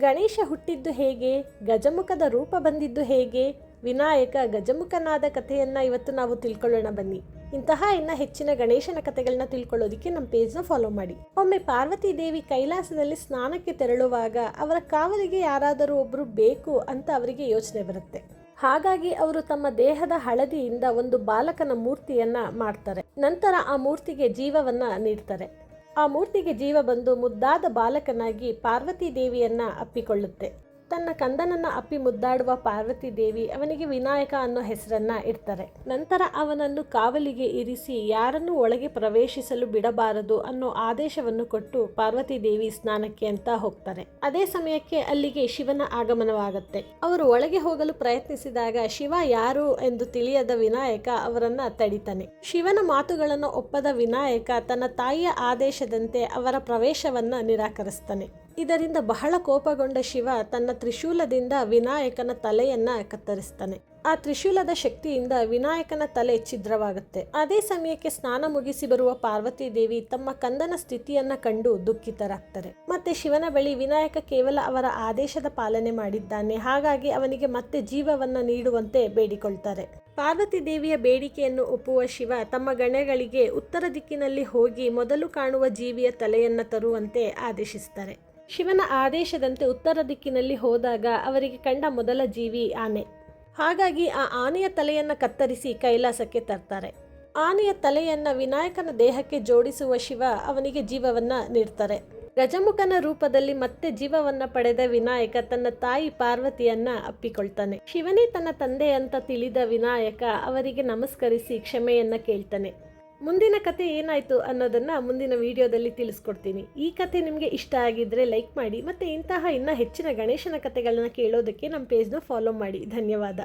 ಗಣೇಶ ಹುಟ್ಟಿದ್ದು ಹೇಗೆ, ಗಜಮುಖದ ರೂಪ ಬಂದಿದ್ದು ಹೇಗೆ, ವಿನಾಯಕ ಗಜಮುಖನಾದ ಕಥೆಯನ್ನ ಇವತ್ತು ನಾವು ತಿಳ್ಕೊಳ್ಳೋಣ ಬನ್ನಿ. ಇಂತಹ ಇನ್ನ ಹೆಚ್ಚಿನ ಗಣೇಶನ ಕಥೆಗಳನ್ನ ತಿಳ್ಕೊಳ್ಳೋದಿಕ್ಕೆ ನಮ್ಮ ಪೇಜ್ನ ಫಾಲೋ ಮಾಡಿ. ಒಮ್ಮೆ ಪಾರ್ವತಿ ದೇವಿ ಕೈಲಾಸದಲ್ಲಿ ಸ್ನಾನಕ್ಕೆ ತೆರಳುವಾಗ ಅವರ ಕಾವಲಿಗೆ ಯಾರಾದರೂ ಒಬ್ಬರು ಬೇಕು ಅಂತ ಅವರಿಗೆ ಯೋಚನೆ ಬರುತ್ತೆ. ಹಾಗಾಗಿ ಅವರು ತಮ್ಮ ದೇಹದ ಹಳದಿಯಿಂದ ಒಂದು ಬಾಲಕನ ಮೂರ್ತಿಯನ್ನ ಮಾಡ್ತಾರೆ. ನಂತರ ಆ ಮೂರ್ತಿಗೆ ಜೀವವನ್ನ ನೀಡ್ತಾರೆ. ಆ ಮೂರ್ತಿಗೆ ಜೀವ ಬಂದು ಮುದ್ದಾದ ಬಾಲಕನಾಗಿ ಪಾರ್ವತಿ ದೇವಿಯನ್ನ ಅಪ್ಪಿಕೊಳ್ಳುತ್ತೆ. ತನ್ನ ಕಂದನನ್ನ ಅಪ್ಪಿ ಮುದ್ದಾಡುವ ಪಾರ್ವತಿ ದೇವಿ ಅವನಿಗೆ ವಿನಾಯಕ ಅನ್ನೋ ಹೆಸರನ್ನ ಇಡ್ತಾರೆ. ನಂತರ ಅವನನ್ನು ಕಾವಲಿಗೆ ಇರಿಸಿ ಯಾರನ್ನು ಒಳಗೆ ಪ್ರವೇಶಿಸಲು ಬಿಡಬಾರದು ಅನ್ನೋ ಆದೇಶವನ್ನು ಕೊಟ್ಟು ಪಾರ್ವತಿ ದೇವಿ ಸ್ನಾನಕ್ಕೆ ಅಂತ ಹೋಗ್ತಾರೆ. ಅದೇ ಸಮಯಕ್ಕೆ ಅಲ್ಲಿಗೆ ಶಿವನ ಆಗಮನವಾಗುತ್ತೆ. ಅವರು ಒಳಗೆ ಹೋಗಲು ಪ್ರಯತ್ನಿಸಿದಾಗ ಶಿವ ಯಾರು ಎಂದು ತಿಳಿಯದ ವಿನಾಯಕ ಅವರನ್ನ ತಡಿತಾನೆ. ಶಿವನ ಮಾತುಗಳನ್ನು ಒಪ್ಪದ ವಿನಾಯಕ ತನ್ನ ತಾಯಿಯ ಆದೇಶದಂತೆ ಅವರ ಪ್ರವೇಶವನ್ನ ನಿರಾಕರಿಸ್ತಾನೆ. ಇದರಿಂದ ಬಹಳ ಕೋಪಗೊಂಡ ಶಿವ ತನ್ನ ತ್ರಿಶೂಲದಿಂದ ವಿನಾಯಕನ ತಲೆಯನ್ನ ಕತ್ತರಿಸ್ತಾನೆ. ಆ ತ್ರಿಶೂಲದ ಶಕ್ತಿಯಿಂದ ವಿನಾಯಕನ ತಲೆ ಛಿದ್ರವಾಗುತ್ತೆ. ಅದೇ ಸಮಯಕ್ಕೆ ಸ್ನಾನ ಮುಗಿಸಿ ಬರುವ ಪಾರ್ವತಿ ದೇವಿ ತಮ್ಮ ಕಂದನ ಸ್ಥಿತಿಯನ್ನ ಕಂಡು ದುಃಖಿತರಾಗ್ತಾರೆ. ಮತ್ತೆ ಶಿವನ ಬಳಿ ವಿನಾಯಕ ಕೇವಲ ಅವರ ಆದೇಶದ ಪಾಲನೆ ಮಾಡಿದ್ದಾನೆ. ಹಾಗಾಗಿ ಅವನಿಗೆ ಮತ್ತೆ ಜೀವವನ್ನ ನೀಡುವಂತೆ ಬೇಡಿಕೊಳ್ತಾರೆ. ಪಾರ್ವತಿ ದೇವಿಯ ಬೇಡಿಕೆಯನ್ನು ಒಪ್ಪುವ ಶಿವ ತಮ್ಮ ಗಣಗಳಿಗೆ ಉತ್ತರ ದಿಕ್ಕಿನಲ್ಲಿ ಹೋಗಿ ಮೊದಲು ಕಾಣುವ ಜೀವಿಯ ತಲೆಯನ್ನು ತರುವಂತೆ ಆದೇಶಿಸ್ತಾರೆ. ಶಿವನ ಆದೇಶದಂತೆ ಉತ್ತರ ದಿಕ್ಕಿನಲ್ಲಿ ಹೋದಾಗ ಅವರಿಗೆ ಕಂಡ ಮೊದಲ ಜೀವಿ ಆನೆ. ಹಾಗಾಗಿ ಆ ಆನೆಯ ತಲೆಯನ್ನು ಕತ್ತರಿಸಿ ಕೈಲಾಸಕ್ಕೆ ತರ್ತಾರೆ. ಆನೆಯ ತಲೆಯನ್ನ ವಿನಾಯಕನ ದೇಹಕ್ಕೆ ಜೋಡಿಸುವ ಶಿವ ಅವನಿಗೆ ಜೀವವನ್ನ ನೀಡ್ತಾರೆ. ಗಜಮುಖನ ರೂಪದಲ್ಲಿ ಮತ್ತೆ ಜೀವವನ್ನು ಪಡೆದ ವಿನಾಯಕ ತನ್ನ ತಾಯಿ ಪಾರ್ವತಿಯನ್ನ ಅಪ್ಪಿಕೊಳ್ತಾನೆ. ಶಿವನೇ ತನ್ನ ತಂದೆ ಅಂತ ತಿಳಿದ ವಿನಾಯಕ ಅವರಿಗೆ ನಮಸ್ಕರಿಸಿ ಕ್ಷಮೆಯನ್ನ ಕೇಳ್ತಾನೆ. ಮುಂದಿನ ಕತೆ ಏನಾಯಿತು ಅನ್ನೋದನ್ನು ಮುಂದಿನ ವಿಡಿಯೋದಲ್ಲಿ ತಿಳಿಸ್ಕೊಡ್ತೀನಿ. ಈ ಕತೆ ನಿಮಗೆ ಇಷ್ಟ ಆಗಿದ್ದರೆ ಲೈಕ್ ಮಾಡಿ ಮತ್ತು ಇಂತಹ ಇನ್ನೂ ಹೆಚ್ಚಿನ ಗಣೇಶನ ಕತೆಗಳನ್ನ ಕೇಳೋದಕ್ಕೆ ನಮ್ಮ ಪೇಜ್ನ ಫಾಲೋ ಮಾಡಿ. ಧನ್ಯವಾದ.